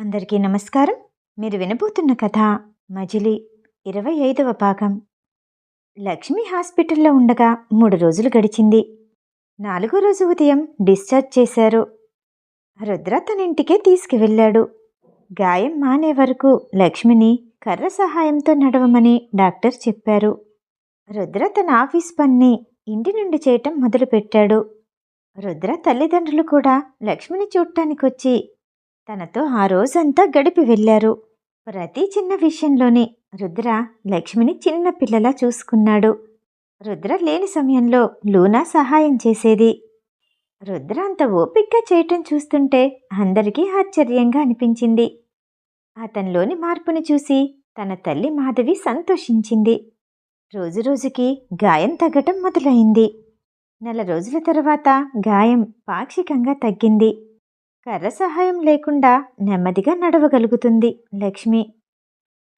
అందరికీ నమస్కారం. మీరు వినబోతున్న కథ మజిలీ ఇరవై ఐదవ భాగం లక్ష్మి హాస్పిటల్లో ఉండగా మూడు రోజులు గడిచింది. నాలుగో రోజు ఉదయం డిశ్చార్జ్ చేశారు. రుద్ర తన ఇంటికే తీసుకువెళ్ళాడు. గాయం మానే వరకు లక్ష్మిని కర్ర సహాయంతో నడవమని డాక్టర్ చెప్పారు. రుద్ర తన ఆఫీస్ పన్ని ఇంటి నుండి చేయటం మొదలుపెట్టాడు. రుద్ర తల్లిదండ్రులు కూడా లక్ష్మిని చూడటానికొచ్చి తనతో ఆ రోజంతా గడిపి వెళ్ళారు. ప్రతి చిన్న విషయంలోనే రుద్ర లక్ష్మిని చిన్న పిల్లలా చూసుకున్నాడు. రుద్ర లేని సమయంలో లూనా సహాయం చేసేది. రుద్ర అంత ఓపిక్గా చేయటం చూస్తుంటే అందరికీ ఆశ్చర్యంగా అనిపించింది. అతనిలోని మార్పుని చూసి తన తల్లి మాధవి సంతోషించింది. రోజురోజుకి గాయం తగ్గటం మొదలైంది. నెల రోజుల తర్వాత గాయం పాక్షికంగా తగ్గింది. కర్ర సహాయం లేకుండా నెమ్మదిగా నడవగలుగుతుంది లక్ష్మి.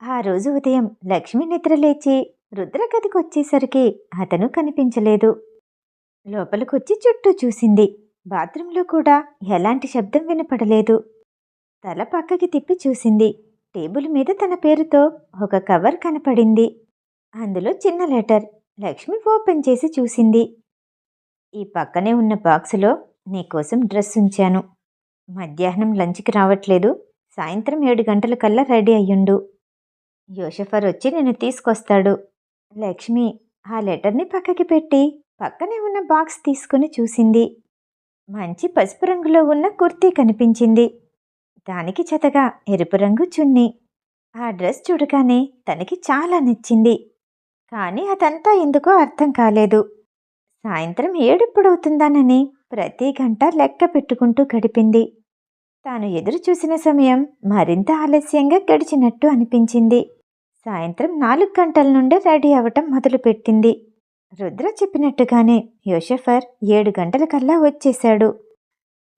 ఆ రోజు ఉదయం లక్ష్మి నిద్రలేచి రుద్ర వచ్చేసరికి అతను కనిపించలేదు. లోపలికొచ్చి చుట్టూ చూసింది. బాత్రూంలో కూడా ఎలాంటి శబ్దం వినపడలేదు. తల పక్కకి తిప్పి చూసింది. టేబుల్ మీద తన పేరుతో ఒక కవర్ కనపడింది. అందులో చిన్న లెటర్ లక్ష్మి ఓపెన్ చేసి చూసింది. ఈ పక్కనే ఉన్న బాక్సులో నీకోసం డ్రెస్ ఉంచాను. మధ్యాహ్నం లంచ్కి రావట్లేదు. సాయంత్రం ఏడు గంటల కల్లా రెడీ అయ్యుండు. యోషఫర్ వచ్చి నేను తీసుకొస్తాడు. లక్ష్మి ఆ లెటర్ని పక్కకి పెట్టి పక్కనే ఉన్న బాక్స్ తీసుకుని చూసింది. మంచి పసుపు రంగులో ఉన్న కుర్తీ కనిపించింది. దానికి చెతగా ఎరుపు రంగు చున్నీ. ఆ డ్రెస్ చూడగానే తనకి చాలా నచ్చింది. కానీ అదంతా ఎందుకో అర్థం కాలేదు. సాయంత్రం ఏడెప్పుడవుతుందానని ప్రతి గంట లెక్క పెట్టుకుంటూ గడిపింది. తాను ఎదురు చూసిన సమయం మరింత ఆలస్యంగా గడిచినట్టు అనిపించింది. సాయంత్రం నాలుగు గంటల నుండే రెడీ అవ్వటం మొదలుపెట్టింది. రుద్ర చెప్పినట్టుగానే యోషఫర్ ఏడు గంటల కల్లా వచ్చేశాడు.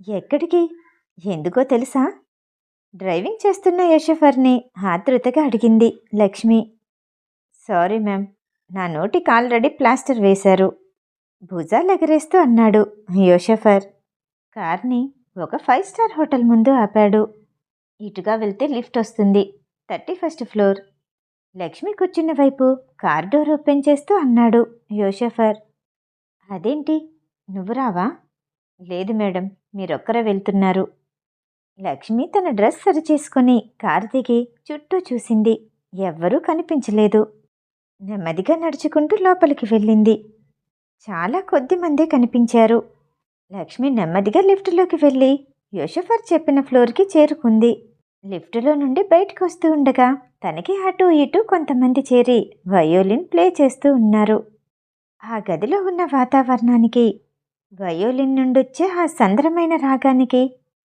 ఎక్కడికి? ఎందుకో తెలుసా? డ్రైవింగ్ చేస్తున్న యోషఫర్ని ఆతృతగా అడిగింది లక్ష్మి. సారీ మ్యామ్ నా నోటికి ఆల్రెడీ ప్లాస్టర్ వేశారు. భుజాలు ఎగరేస్తూ అన్నాడు యోషఫర్. కార్ని ఒక ఫైవ్ స్టార్ హోటల్ ముందు ఆపాడు. ఇటుగా వెళ్తే లిఫ్ట్ వస్తుంది. Thirty first floor. లక్ష్మి కూర్చున్న వైపు కార్ డోర్ ఓపెన్ చేస్తూ అన్నాడు యోషఫర్. అదేంటి? నువ్వు రావా? లేదు మేడం మీరొక్కరే వెళ్తున్నారు. లక్ష్మి తన డ్రెస్ సరిచేసుకొని కారు దిగి చుట్టూ చూసింది. ఎవ్వరూ కనిపించలేదు. నెమ్మదిగా నడుచుకుంటూ లోపలికి వెళ్ళింది. చాలా కొద్ది మందే కనిపించారు. లక్ష్మి నెమ్మదిగా లిఫ్టులోకి వెళ్ళి యోషఫర్ చెప్పిన ఫ్లోర్కి చేరుకుంది. లిఫ్టులో నుండి బయటకు వస్తూ ఉండగా తనకి అటు ఇటు కొంతమంది చేరి వయోలిన్ ప్లే చేస్తూ ఉన్నారు. ఆ గదిలో ఉన్న వాతావరణానికి వయోలిన్ నుండొచ్చే ఆ సంద్రమైన రాగానికి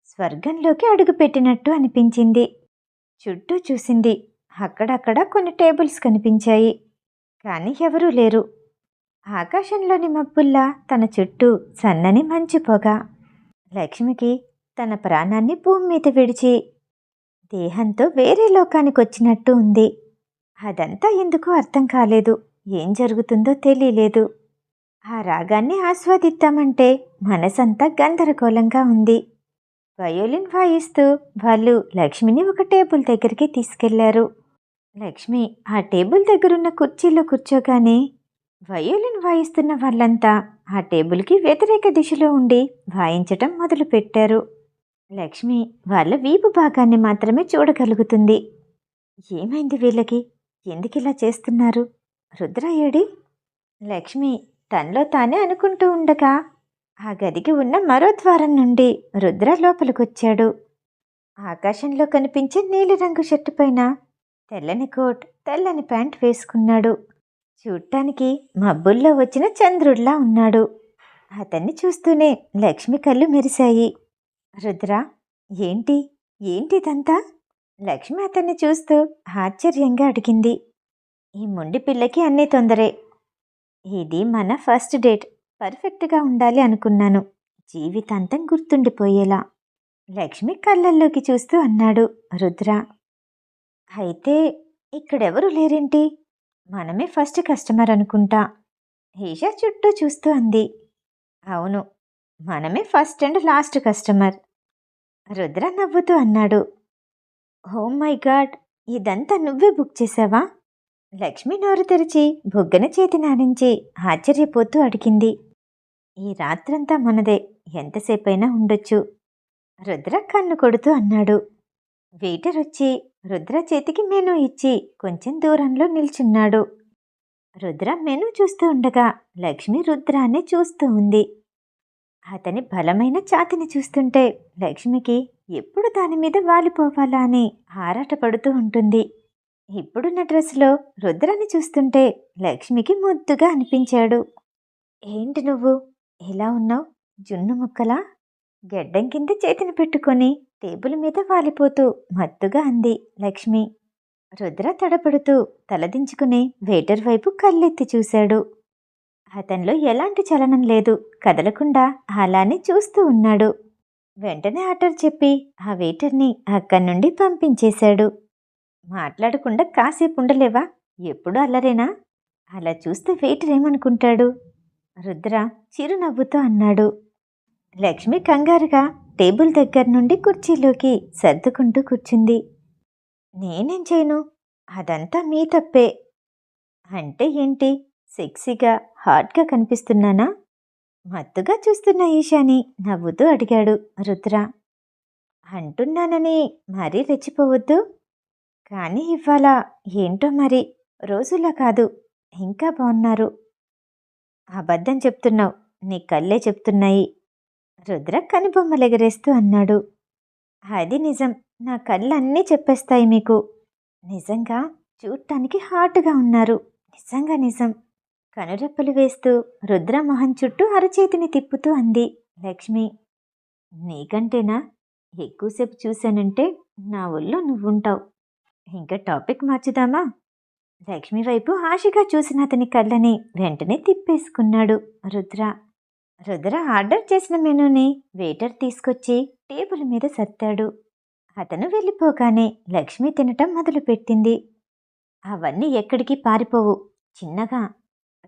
స్వర్గంలోకి అడుగుపెట్టినట్టు అనిపించింది. చుట్టూ చూసింది. అక్కడక్కడ కొన్ని టేబుల్స్ కనిపించాయి. కానీ ఎవరూ లేరు. ఆకాశంలోని మబ్బుల్లా తన చుట్టూ సన్నని మంచు పొగ. లక్ష్మికి తన ప్రాణాన్ని భూమి మీద విడిచి దేహంతో వేరే లోకానికి వచ్చినట్టు ఉంది. అదంతా ఎందుకు అర్థం కాలేదు. ఏం జరుగుతుందో తెలియలేదు. ఆ రాగాన్ని ఆస్వాదిద్దామంటే మనసంతా గందరగోళంగా ఉంది. వయోలిన్ వాయిస్తూ వాళ్ళు లక్ష్మిని ఒక టేబుల్ దగ్గరికి తీసుకెళ్ళారు. లక్ష్మి ఆ టేబుల్ దగ్గరున్న కుర్చీలో కూర్చోగానే వయోలిన్ వాయిస్తున్న వాళ్ళంతా ఆ టేబుల్కి వ్యతిరేక దిశలో ఉండి వాయించటం మొదలుపెట్టారు. లక్ష్మి వాళ్ళ వీపు భాగాన్ని మాత్రమే చూడగలుగుతుంది. ఏమైంది వీళ్ళకి? ఎందుకిలా చేస్తున్నారు? రుద్రాయుడి లక్ష్మి తనలో తానే అనుకుంటూ ఉండగా ఆ గదికి ఉన్న మరో ద్వారం నుండి రుద్ర లోపలికొచ్చాడు. ఆకాశంలో కనిపించే నీలిరంగు షర్టు పైన తెల్లని కోట్ తెల్లని ప్యాంట్ వేసుకున్నాడు. చూడటానికి మబ్బుల్లో వచ్చిన చంద్రుడిలా ఉన్నాడు. అతన్ని చూస్తూనే లక్ష్మి కళ్ళు మెరిశాయి. రుద్ర ఏంటి? ఏంటిదంతా? లక్ష్మి అతన్ని చూస్తూ ఆశ్చర్యంగా అడిగింది. ఈ మొండి పిల్లకి అన్నీ తొందరే. ఇది మన ఫస్ట్ డేట్. పర్ఫెక్ట్గా ఉండాలి అనుకున్నాను. జీవితాంతం గుర్తుండిపోయేలా. లక్ష్మి కళ్ళల్లోకి చూస్తూ అన్నాడు రుద్ర. అయితే ఇక్కడెవరూ లేరేంటి? మనమే ఫస్ట్ కస్టమర్ అనుకుంటా. ఈషా చుట్టూ చూస్తూ అంది. అవును మనమే first and last customer. Rudra నవ్వుతూ అన్నాడు. హోమ్ మై గాడ్ ఇదంతా నువ్వే బుక్ చేసావా? లక్ష్మి నోరు తెరిచి బుగ్గన చేతి నానించి ఆశ్చర్యపోతూ అడిగింది. ఈ రాత్రంతా మనదే ఎంతసేపైనా ఉండొచ్చు. రుద్ర కన్ను కొడుతూ అన్నాడు. వెయిటర్ వచ్చి రుద్ర చేతికి మెనూ ఇచ్చి కొంచెం దూరంలో నిల్చున్నాడు. రుద్ర మెనూ చూస్తూ ఉండగా లక్ష్మి రుద్రాన్ని చూస్తూ ఉంది. అతని బలమైన ఛాతిని చూస్తుంటే లక్ష్మికి ఎప్పుడు దాని మీద వాలిపోవాలా అని ఆరాటపడుతూ ఉంటుంది. ఇప్పుడున్న డ్రెస్సులో రుద్రాన్ని చూస్తుంటే లక్ష్మికి ముద్దుగా అనిపించాడు. ఏంటి నువ్వు? ఎలా ఉన్నావు? జున్ను ముక్కలా? గెడ్డం కింద చేతిని పెట్టుకొని టేబుల్ మీద వాలిపోతూ మత్తుగా అంది లక్ష్మి. రుద్ర తడపడుతూ తలదించుకుని వెయిటర్ వైపు కళ్ళెత్తి చూశాడు. అతనిలో ఎలాంటి చలనం లేదు కదలకుండా అలానే చూస్తూ ఉన్నాడు. వెంటనే ఆర్డర్ చెప్పి ఆ వెయిటర్ని అక్కడి నుండి పంపించేశాడు. మాట్లాడకుండా కాసేపు ఉండలేవా? ఎప్పుడు అల్లరేనా? అలా చూస్తే వెయిటర్ ఏమనుకుంటాడు? రుద్ర చిరునవ్వుతో అన్నాడు. లక్ష్మి కంగారుగా టేబుల్ దగ్గర నుండి కుర్చీలోకి సర్దుకుంటూ కూర్చుంది. నేనేం చేయను? అదంతా మీ తప్పే. అంటే ఏంటి? సెక్సీగా హాట్గా కనిపిస్తున్నానా? మత్తుగా చూస్తున్న ఈశాని నవ్వుతూ అడిగాడు రుద్ర. అంటున్నానని మరీ రెచ్చిపోవద్దు. కానీ ఇవాళ ఏంటో మరి? రోజులా కాదు. ఇంకా బాగున్నారు అబద్ధం చెప్తున్నావు. నీ కళ్ళే చెప్తున్నాయి. రుద్ర కనుబొమ్మలెగరేస్తూ అన్నాడు. అది నిజం. నా కళ్ళన్నీ చెప్పేస్తాయి మీకు. నిజంగా చూడటానికి హాట్గా ఉన్నారు. నిజంగా నిజం. కనురెప్పలు వేస్తూ రుద్ర మొహం చుట్టూ అరచేతిని తిప్పుతూ అంది లక్ష్మి. నీకంటేనా? ఎక్కువసేపు చూశానంటే నా ఒళ్ళో నువ్వుంటావు. ఇంకా టాపిక్ మార్చుదామా? లక్ష్మి వైపు ఆశగా చూసిన అతని కళ్ళని వెంటనే తిప్పేసుకున్నాడు రుద్ర. రుద్ర ఆర్డర్ చేసిన మెనూని వెయిటర్ తీసుకొచ్చి టేబుల్ మీద సర్దాడు. అతను వెళ్ళిపోగానే లక్ష్మి తినటం మొదలుపెట్టింది. అవన్నీ ఎక్కడికి పారిపోవు. చిన్నగా.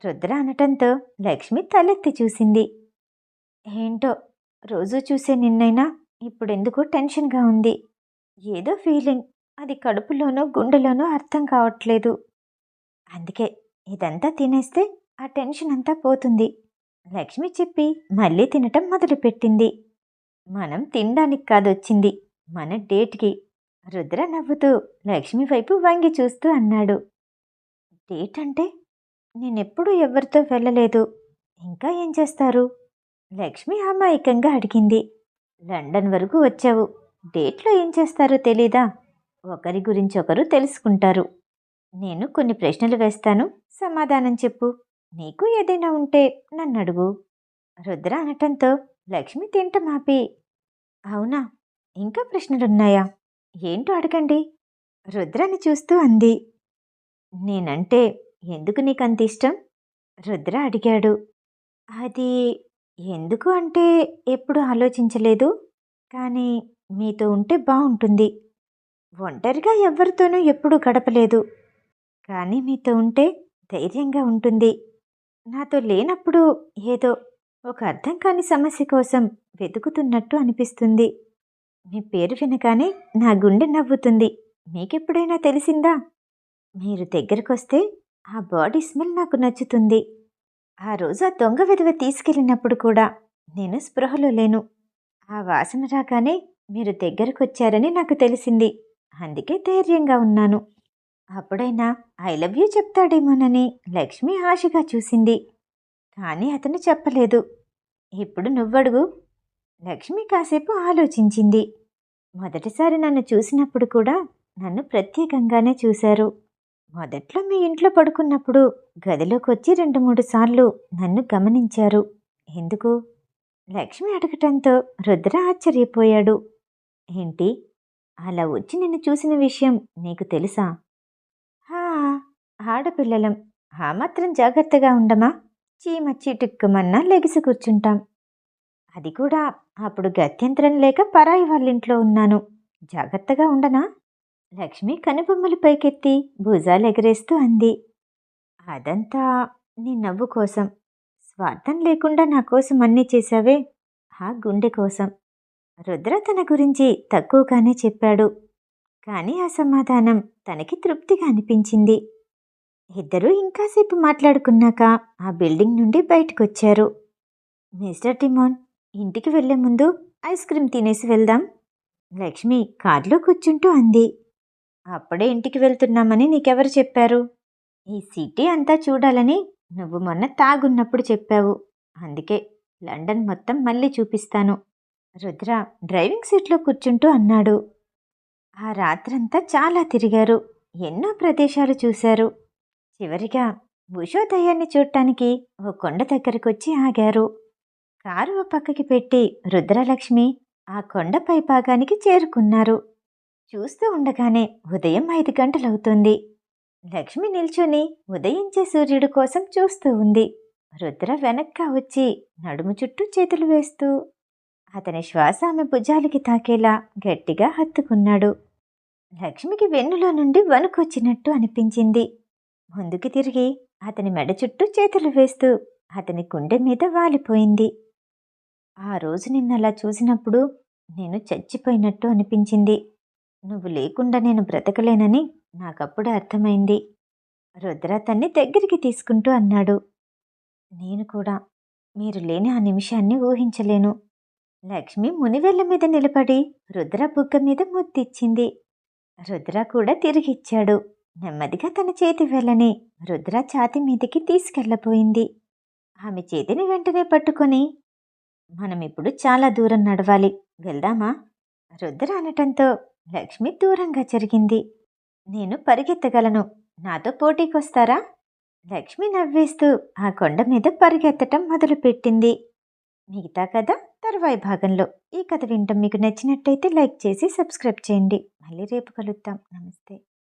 రుద్ర అనటంతో లక్ష్మి తలెత్తి చూసింది. ఏంటో రోజు చూసే నిన్నైనా ఇప్పుడెందుకో టెన్షన్గా ఉంది. ఏదో ఫీలింగ్. అది కడుపులోనో గుండెలోనో అర్థం కావట్లేదు. అందుకే ఇదంతా తినేస్తే ఆ టెన్షన్ అంతా పోతుంది. లక్ష్మి చెప్పి మళ్ళీ తినటం మొదలుపెట్టింది. మనం తినడానికి కాదొచ్చింది. మన డేట్కి రుద్ర నవ్వుతూ లక్ష్మి వైపు వంగి చూస్తూ అన్నాడు. డేట్ అంటే నేనెప్పుడూ ఎవరితో వెళ్ళలేదు. ఇంకా ఏం చేస్తారు? లక్ష్మి అమాయకంగా అడిగింది. లండన్ వరకు వచ్చావు. డేట్లో ఏం చేస్తారో తెలీదా? ఒకరి గురించి ఒకరు తెలుసుకుంటారు. నేను కొన్ని ప్రశ్నలు వేస్తాను. సమాధానం చెప్పు. నీకు ఏదైనా ఉంటే నన్ను అడుగు రుద్ర అనటంతో లక్ష్మి తింట మాపి. అవునా? ఇంకా ప్రశ్నలున్నాయా? ఏంటో అడగండి. రుద్రని చూస్తూ అంది. నేనంటే ఎందుకు నీకు అంత ఇష్టం? రుద్ర అడిగాడు. అది ఎందుకు అంటే ఎప్పుడు ఆలోచించలేదు. కానీ మీతో ఉంటే బాగుంటుంది ఒంటరిగా ఎవరితోనూ ఎప్పుడూ గడపలేదు. కానీ మీతో ఉంటే ధైర్యంగా ఉంటుంది. నాతో లేనప్పుడు ఏదో ఒక అర్థం కాని సమస్య కోసం వెతుకుతున్నట్టు అనిపిస్తుంది. మీ పేరు వినగానే నా గుండె నవ్వుతుంది. మీకెప్పుడైనా తెలిసిందా? మీరు దగ్గరకొస్తే ఆ బాడీ స్మెల్ నాకు నచ్చుతుంది. ఆ రోజు ఆ దొంగ విధవ తీసుకెళ్ళినప్పుడు కూడా నేను స్పృహలో లేను. ఆ వాసన రాగానే మీరు దగ్గరకొచ్చారని నాకు తెలిసింది. అందుకే ధైర్యంగా ఉన్నాను. అప్పుడైనా ఐ లవ్ యూ చెప్తాడేమోనని లక్ష్మి ఆశగా చూసింది. కానీ అతను చెప్పలేదు. ఇప్పుడు నువ్వడుగు. లక్ష్మి కాసేపు ఆలోచించింది. మొదటిసారి నన్ను చూసినప్పుడు కూడా నన్ను ప్రత్యేకంగానే చూశారు. మొదట్లో మీ ఇంట్లో పడుకున్నప్పుడు గదిలోకి వచ్చి రెండు మూడు సార్లు నన్ను గమనించారు. ఎందుకు? లక్ష్మి అడగటంతో రుద్ర ఆశ్చర్యపోయాడు. ఏంటి? అలా వచ్చి నిన్ను చూసిన విషయం నీకు తెలుసా? ఆడపిల్లలం. ఆ మాత్రం జాగ్రత్తగా ఉండమా? చీమ చిటుక్కుమన్నా లెగిసి కూర్చుంటాం. అది కూడా అప్పుడు గత్యంతరం లేక పరాయి వాళ్ళింట్లో ఉన్నాను. జాగ్రత్తగా ఉండనా? లక్ష్మి కనుబొమ్మలు పైకెత్తి భుజాలు ఎగరేస్తూ అంది. అదంతా నీ నవ్వు కోసం. స్వార్థం లేకుండా నా కోసం అన్నీ చేశావే? ఆ గుండె కోసం. రుద్ర తన గురించి తక్కువగానే చెప్పాడు. కానీ ఆ సమాధానం తనకి తృప్తిగా అనిపించింది. ఇద్దరూ ఇంకాసేపు మాట్లాడుకున్నాక ఆ బిల్డింగ్ నుండి బయటకొచ్చారు. మిస్టర్ టిమోన్ ఇంటికి వెళ్ళే ముందు ఐస్ క్రీమ్ తినేసి వెళ్దాం. లక్ష్మి కారులో కూర్చుంటూ అంది. అప్పుడే ఇంటికి వెళ్తున్నామని నీకెవరు చెప్పారు? ఈ సిటీ అంతా చూడాలని నువ్వు మొన్న తాగున్నప్పుడు చెప్పావు. అందుకే లండన్ మొత్తం మళ్ళీ చూపిస్తాను. రుద్ర డ్రైవింగ్ సీట్లో కూర్చుంటూ అన్నాడు. ఆ రాత్రంతా చాలా తిరిగారు. ఎన్నో ప్రదేశాలు చూశారు. చివరిగా ఉషోదయాన్ని చూడటానికి ఓ కొండ దగ్గరకొచ్చి ఆగారు. కారు ఓ పక్కకి పెట్టి రుద్రలక్ష్మి ఆ కొండ భాగానికి చేరుకున్నారు. చూస్తూ ఉండగానే ఉదయం ఐదు గంటలవుతుంది. లక్ష్మి నిల్చుని ఉదయించే సూర్యుడు కోసం చూస్తూ ఉంది. రుద్ర వెనక్కా వచ్చి నడుము చుట్టూ చేతులు వేస్తూ అతని శ్వాస ఆమె భుజాలకి తాకేలా గట్టిగా హత్తుకున్నాడు. లక్ష్మికి వెన్నులో నుండి వణుకొచ్చినట్టు అనిపించింది. ముందుకు తిరిగి అతని మెడ చుట్టూ చేతులు వేస్తూ అతని గుండె మీద వాలిపోయింది. ఆ రోజు నిన్నలా చూసినప్పుడు నేను చచ్చిపోయినట్టు అనిపించింది. నువ్వు లేకుండా నేను బ్రతకలేనని నాకప్పుడు అర్థమైంది. రుద్ర తన్ని దగ్గరికి తీసుకుంటూ అన్నాడు. నేను కూడా మీరు లేని ఆ నిమిషాన్ని ఊహించలేను. లక్ష్మి మునివెళ్ళ మీద నిలబడి రుద్ర బుగ్గ మీద ముద్దిచ్చింది. రుద్ర కూడా తిరిగిచ్చాడు నెమ్మదిగా తన చేతి వెళ్ళని రుద్ర ఛాతి మీదకి తీసుకెళ్ళబోయింది. ఆమె చేతిని వెంటనే పట్టుకొని మనం ఇప్పుడు చాలా దూరం నడవాలి. వెళ్దామా? రుద్ర అనటంతో లక్ష్మి దూరంగా జరిగింది. నేను పరిగెత్తగలను. నాతో పోటీకొస్తారా? లక్ష్మి నవ్వేస్తూ ఆ కొండ మీద పరిగెత్తటం మొదలుపెట్టింది. మిగతా కథ తర్వాయి భాగంలో. ఈ కథ వింటం మీకు నచ్చినట్టయితే లైక్ చేసి సబ్స్క్రైబ్ చేయండి. మళ్ళీ రేపు కలుద్దాం. నమస్తే.